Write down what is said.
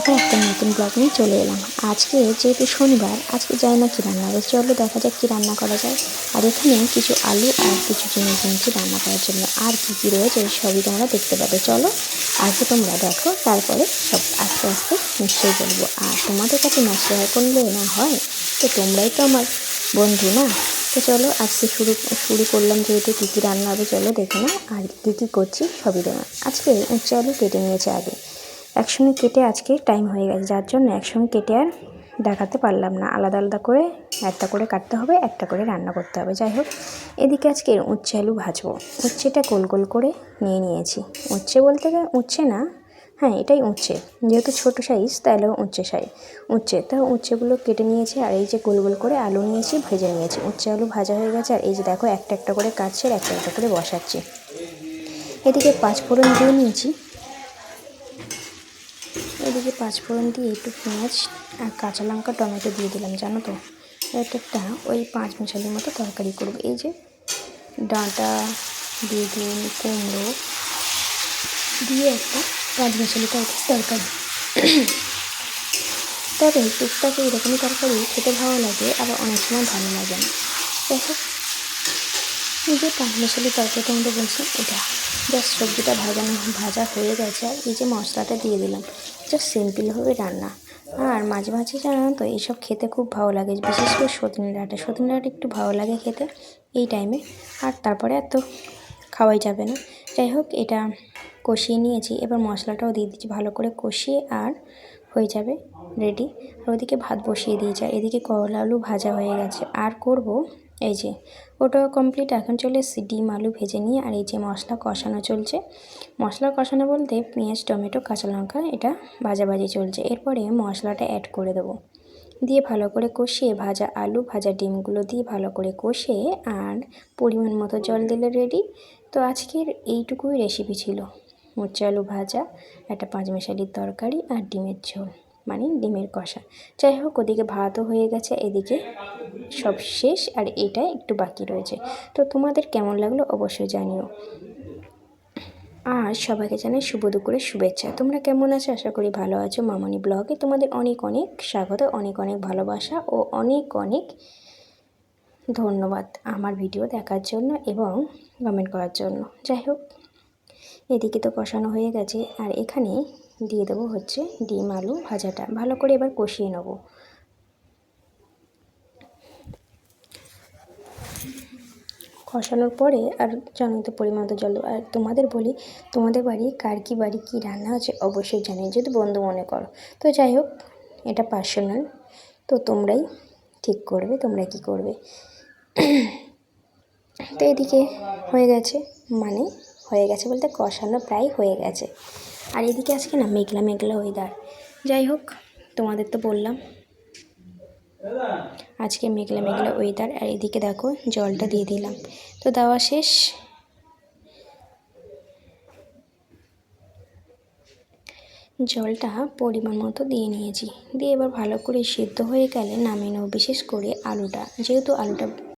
আবার একটা নতুন ব্লগ নিয়ে চলে এলাম। আজকে যেহেতু শনিবার, আজকে যাই না কি রান্না হবে চলো দেখা যাক কি রান্না করা যায়। আর এখানে কিছু আলু আর কিছু জিনিস নিয়েছি রান্না করার জন্য। আর কী কী রয়েছে সবই তোমরা দেখতে পাবে। চলো আগে তোমরা দেখো, তারপরে সব আস্তে আস্তে নিশ্চয়ই বলব। আর তোমাদের কাছে না শেয়ার করলে না হয়, তো তোমরাই তো আমার বন্ধু না? তো চলো, আজকে শুরু শুরু করলাম যেহেতু কী কী রান্না হবে, চলো দেখে না আর কী কী করছি সবই তোমার আজকে আলু কেটে নিয়েছে আগে। একসঙ্গে কেটে আজকে টাইম হয়ে গেছে, যার জন্য একসঙ্গে কেটে আর দেখাতে পারলাম না। আলাদা আলাদা করে একটা করে কাটতে হবে, একটা করে রান্না করতে হবে। যাই হোক, এদিকে আজকে উচ্ছে আলু ভাজবো। উচ্ছেটা গোল গোল করে নিয়ে নিয়েছি। উচ্ছে বলতে গেলে উচ্ছে না হ্যাঁ এটাই উচ্ছে। যেহেতু ছোটো সাইজ তাহলে উচ্ছে সাইজ উচ্ছে, তা উচ্ছেগুলো কেটে নিয়েছি আর এই যে গোল গোল করে আলু নিয়েছি, ভেজে নিয়েছি। উচ্ছে আলু ভাজা হয়ে গেছে আর এই যে দেখো, একটা একটা করে কাটছে আর একটা একটা করে বসাচ্ছি। এদিকে পাঁচ ফোড়ন দিয়ে নিয়েছি। এদিকে পাঁচফোড়ন দিয়ে একটু পেঁয়াজ আর কাঁচা লঙ্কা, টমেটো দিয়ে দিলাম, জানো তো? এটা একটা ওই পাঁচ মিশালির মতো তরকারি করব। এই যে ডাঁটা, বেগুন, কুমড়ো দিয়ে একটা পাঁচ মিশালি তরকারি তরকারি। তবে টুকটাক এরকমই তরকারি খেতে ভালো লাগে, আবার অনেক সময় ভালো লাগে না। যাই হোক যে পাঁচ মিশালি তরকারিটা মধ্যে বলছি, এটা জাস্ট সবজিটা ভাজানো ভাজা হয়ে গেছে আর এই যে মশলাটা দিয়ে দিলাম, জাস্ট সিম্পলভাবে রান্না। আর মাঝে মাঝে জানো তো এইসব খেতে খুব ভালো লাগে, বিশেষ করে সজনে ডাঁটা। সজনে ডাঁটা একটু ভালো লাগে খেতে এই টাইমে আর তারপরে এত খাওয়াই যাবে না। যাই হোক, এটা কষিয়ে নিয়েছি, এবার মশলাটাও দিয়ে দিচ্ছি ভালো করে কষিয়ে আর হয়ে যাবে রেডি আর ওদিকে ভাত বসিয়ে দিয়েছি এদিকে করলা আলু ভাজা হয়ে গেছে। আর করব এই যে, ওটা কমপ্লিট এখন চলে এসেছি ডিম, আলু ভেজে নিয়ে, আর এই যে মশলা কষানো চলছে। মশলা কষানো বলতে পেঁয়াজ, টমেটো, কাঁচা লঙ্কা, এটা ভাজাভাজি চলছে। এরপরে মশলাটা অ্যাড করে দেবো। দিয়ে ভালো করে কষিয়ে ভাজা আলু, ভাজা ডিমগুলো দিয়ে ভালো করে কষিয়ে আর পরিমাণ মতো জল দিলে রেডি তো আজকের এইটুকুই রেসিপি ছিল। মোচা আলু ভাজা, একটা পাঁচমিশালির তরকারি, আর ডিমের ঝোল। মানে ডিমের কষা। যাই হোক, ওদিকে ভাতও হয়ে গেছে, এদিকে সব শেষ, আর এটা একটু বাকি রয়েছে। তো তোমাদের কেমন লাগল অবশ্যই জানিও। আর সবাইকে জানাই শুভ দুপুরের শুভেচ্ছা। তোমরা কেমন আছো? আশা করি ভালো আছো। মামনি ব্লগে তোমাদের অনেক অনেক স্বাগত, অনেক অনেক ভালোবাসা ও অনেক অনেক ধন্যবাদ আমার ভিডিও দেখার জন্য এবং কমেন্ট করার জন্য। যাই হোক, এদিকে তো কষানো হয়ে গেছে, আর এখানে দিয়ে দেবো হচ্ছে ডিম, আলু ভাজাটা। ভালো করে এবার কষিয়ে নেব। কষানোর পরে আর জানো তো পরিমাণ মতো জল আর তোমাদের বলি, তোমাদের বাড়ি কার কী বাড়ি, কী রান্না আছে অবশ্যই জানি যদি বন্ধু মনে করো। তো যাই হোক, এটা পার্সোনাল তো তোমরাই ঠিক করবে, তোমরা কি করবে। তো এদিকে হয়ে গেছে মানে হয়ে গেছে বলতে কষানো প্রায় হয়ে গেছে। আর এদিকে আজকে না মেঘলা মেঘলা ওয়েদার যাই হোক, তোমাদের তো বললাম। আজকে মেঘলা মেঘলা ওয়েদার আর এদিকে দেখো জলটা দিয়ে দিলাম। তো দেওয়া শেষ। জলটা পরিমাণ মতো দিয়ে নিয়েছি। দিয়ে এবার ভালো করে সিদ্ধ হয়ে গেলে নামিয়ে নেব, বিশেষ করে আলুটা। যেহেতু আলুটা